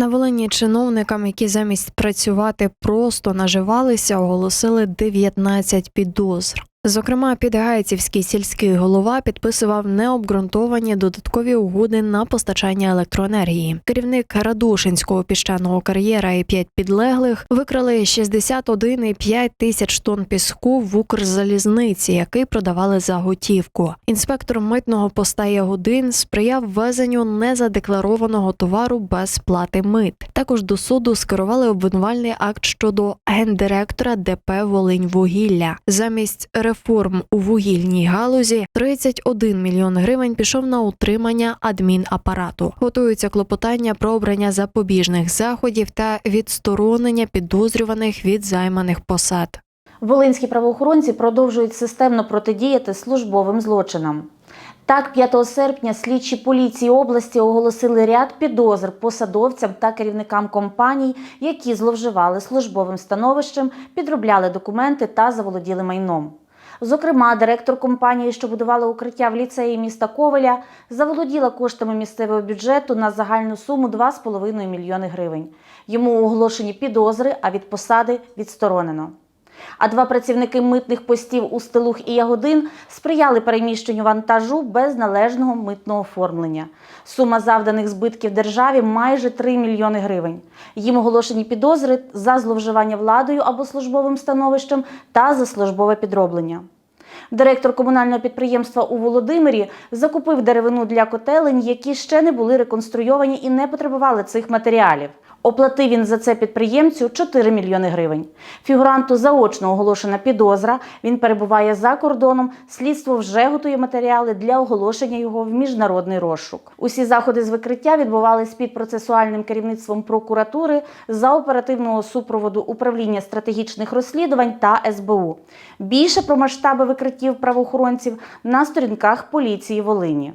На Волині чиновникам, які замість працювати просто наживалися, оголосили 19 підозр. Зокрема, Підгайцівський сільський голова підписував необґрунтовані додаткові угоди на постачання електроенергії. Керівник Радушинського піщаного кар'єра і п'ять підлеглих викрали 61,5 тисяч тонн піску в Укрзалізниці, який продавали за готівку. Інспектор митного поста Ягодин сприяв ввезенню незадекларованого товару без сплати мит. Також до суду скерували обвинувальний акт щодо гендиректора ДП Волиньвугілля. Замість реформ у вугільній галузі 31 мільйон гривень пішов на утримання адмінапарату. Готуються клопотання про обрання запобіжних заходів та відсторонення підозрюваних від займаних посад. Волинські правоохоронці продовжують системно протидіяти службовим злочинам. Так, 5 серпня слідчі поліції області оголосили ряд підозр посадовцям та керівникам компаній, які зловживали службовим становищем, підробляли документи та заволоділи майном. Зокрема, директор компанії, що будувала укриття в ліцеї міста Ковеля, заволоділа коштами місцевого бюджету на загальну суму 2,5 мільйони гривень. Йому оголошені підозри, а від посади відсторонено. А два працівники митних постів у Стелух і Ягодин сприяли переміщенню вантажу без належного митного оформлення. Сума завданих збитків державі майже 3 мільйони гривень. Їм оголошені підозри за зловживання владою або службовим становищем та за службове підроблення. Директор комунального підприємства у Володимирі закупив деревину для котелень, які ще не були реконструйовані і не потребували цих матеріалів. Оплатив він за це підприємцю 4 мільйони гривень. Фігуранту заочно оголошена підозра. Він перебуває за кордоном. Слідство вже готує матеріали для оголошення його в міжнародний розшук. Усі заходи з викриття відбувались під процесуальним керівництвом прокуратури за оперативного супроводу управління стратегічних розслідувань та СБУ. Більше про масштаби викриттів правоохоронців на сторінках поліції Волині.